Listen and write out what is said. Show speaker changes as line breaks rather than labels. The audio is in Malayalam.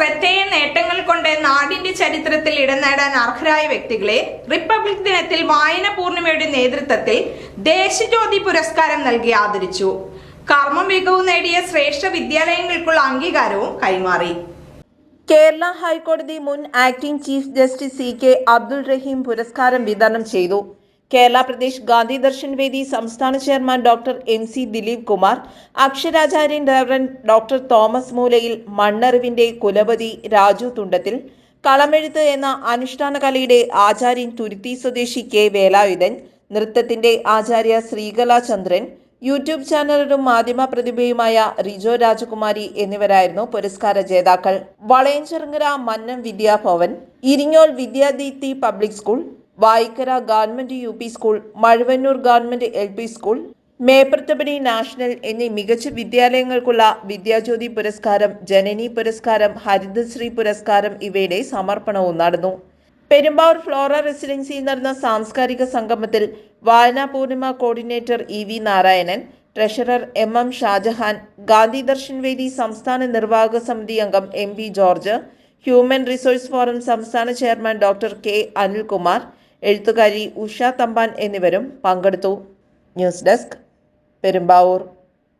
ശ്രദ്ധേയ നേട്ടങ്ങൾ കൊണ്ട് നാടിന്റെ ചരിത്രത്തിൽ ഇടം നേടാൻ അർഹരായ വ്യക്തികളെ റിപ്പബ്ലിക് ദിനത്തിൽ വായന പൂർണിമയുടെ നേതൃത്വത്തിൽ ദേശജ്യോതി പുരസ്കാരം നൽകി ആദരിച്ചു. കർമ്മ മികവും നേടിയ ശ്രേഷ്ഠ വിദ്യാലയങ്ങൾക്കുള്ള അംഗീകാരവും കൈമാറി.
കേരള ഹൈക്കോടതി മുൻ acting chief justice C K Abdul Rahim പുരസ്കാരം വിതരണം ചെയ്തു. കേരള പ്രദേശ് ഗാന്ധി ദർശൻ വേദി സംസ്ഥാന chairman doctor M C Dileep Kumar അക്ഷരാചാര്യൻ reverend doctor Thomas Moolayil മണ്ണറിവിന്റെ കുലപതി രാജു തുണ്ടത്തിൽ കളമെഴുത്ത് എന്ന അനുഷ്ഠാന കലയുടെ ആചാര്യൻ തുരുത്തി സ്വദേശി കെ വേലായുധൻ നൃത്തത്തിന്റെ ആചാര്യ ശ്രീകലാചന്ദ്രൻ യൂട്യൂബ് ചാനലിലും മാധ്യമ പ്രതിഭയുമായ റിജോ രാജകുമാരി എന്നിവരായിരുന്നു പുരസ്കാര ജേതാക്കൾ. Valayanchirangara Mannam Vidyabhavan Iringol Vidyadeepthi public school Vayakkara government U P school Mazhuvannoor government L P school Mepparthapadi national എന്നീ മികച്ച വിദ്യാലയങ്ങൾക്കുള്ള വിദ്യാജ്യോതി പുരസ്കാരം ജനനി പുരസ്കാരം ഹരിതശ്രീ പുരസ്കാരം ഇവയുടെ സമർപ്പണവും നടന്നു. പെരുമ്പാവൂർ ഫ്ലോറ റെസിഡൻസിയിൽ നടന്ന സാംസ്കാരിക സംഗമത്തിൽ Vayana Poornima coordinator E V Narayanan treasurer M M Shajahan Gandhi Darshan വേദി സംസ്ഥാന നിർവാഹക സമിതി അംഗം M P George human resource forum സംസ്ഥാന ചെയർമാൻ ഡോക്ടർ കെ അനിൽകുമാർ എഴുത്തുകാരി ഉഷ തമ്പാൻ എന്നിവരും പങ്കെടുത്തു. News desk Perumbavoor.